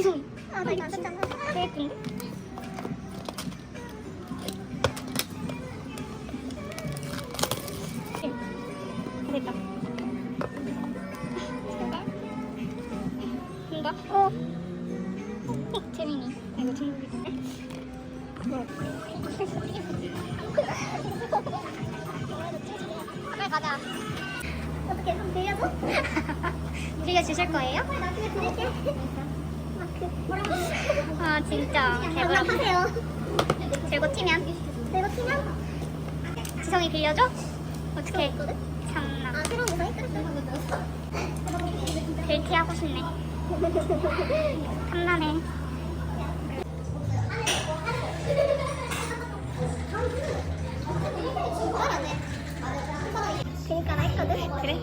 아나 이거 안 썼잖아. 되게 예쁜데? 예. 됐다. 뭔가? 어. 어, 재민이. 아, 이거. 뭐? 빨리 가자. 어떻게 좀 빌려줘? 빌려 주실 거예요? 나중에 드릴게. 아 진짜 개부럽. 하세요. 들고 튀면? 들고 튀면? 지성이 빌려줘? 어떻게? 참나. 아 새로운 지성이 끊었어. 벨티 하고 싶네. 탐나네. 그니까 나 했거든. 그래.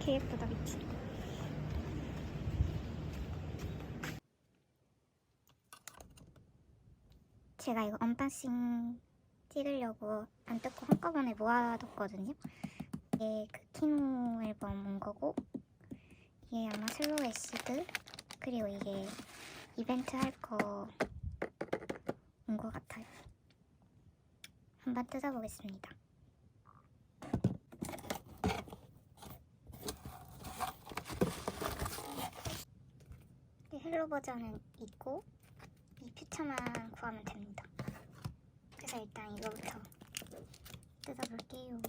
개 예쁘다 미친. 제가 이거 언박싱 찍으려고 안 뜯고 한꺼번에 모아뒀거든요. 이게 그 키노 앨범 온 거고 이게 아마 슬로우 애시드 그리고 이게 이벤트 할 거온것 같아요. 한번 뜯어보겠습니다. 헬로 버전은 있고 이 퓨처만 구하면 됩니다. 그래서 일단 이거부터 뜯어볼게요.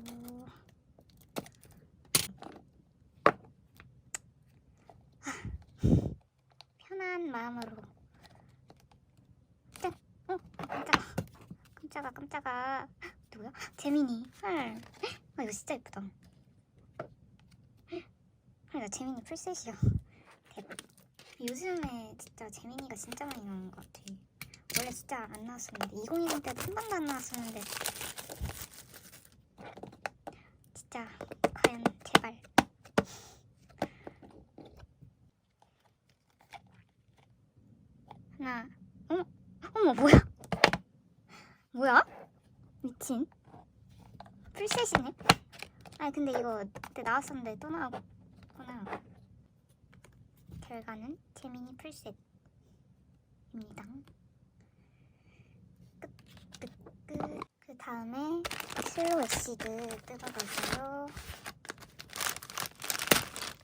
하, 편한 마음으로 짠! 어? 깜짝아 깜짝아 깜짝아 누구야? 재민이 헐 아, 이거 진짜 예쁘다 헐, 나 재민이 풀셋이야 요즘에 진짜 재민이가 진짜 많이 나오는 것 같아. 원래 진짜 안 나왔었는데 2020 때도 한 번도 안 나왔었는데 진짜 과연 제발. 하나 어머 어머 뭐야? 뭐야? 미친. 풀셋이네? 아니 근데 이거 그때 나왔었는데 또 나왔구나. 결과는 재민이 풀셋입니다. 끝 끝 끝. 그 다음에 슬로우 애시드 뜯어볼게요.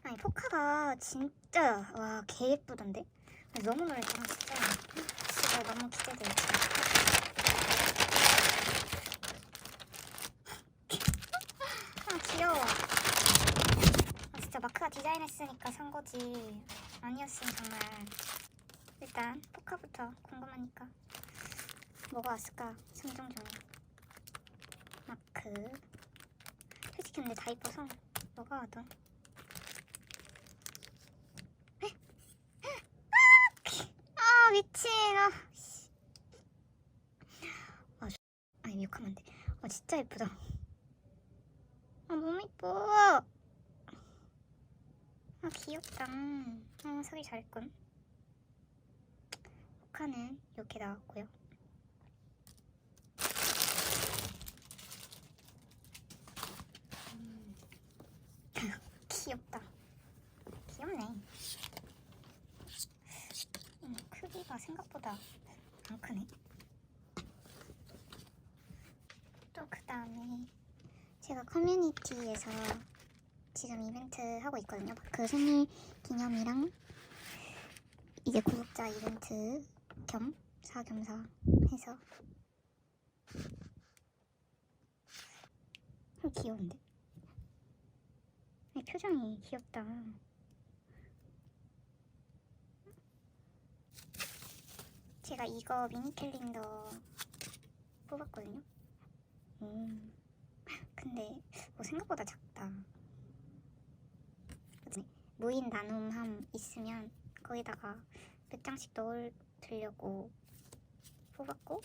아니 포카가 진짜 와 개 예쁘던데? 너무 놀랬잖아 진짜 진짜 너무 기대돼요 아 귀여워. 아, 진짜 마크가 디자인했으니까 산 거지. 아니었으면 정말. 일단 포카부터 궁금하니까 뭐가 왔을까 상정 중에. 마크. 솔직히 근데 다 이뻐서 뭐가 와도. 에? 아 미친. 아, 씨. 아, 씨. 아니 욕하면 안 돼. 아 진짜 예쁘다. 아 너무 이뻐. 아 귀엽다. 어 사기 잘했군. 포카는 이렇게 나왔고요. 음. 귀엽다. 귀엽네. 음, 크기가 생각보다 안 크네. 제가 커뮤니티에서 지금 이벤트 하고 있거든요. 그 생일 기념이랑 이제 구독자 이벤트 겸 사겸사 해서 어, 귀여운데? 이 표정이 귀엽다. 제가 이거 미니 캘린더 뽑았거든요. 음, 근데 뭐 생각보다 작다. 무인 나눔함 있으면 거기다가 몇 장씩 넣으려고 뽑았고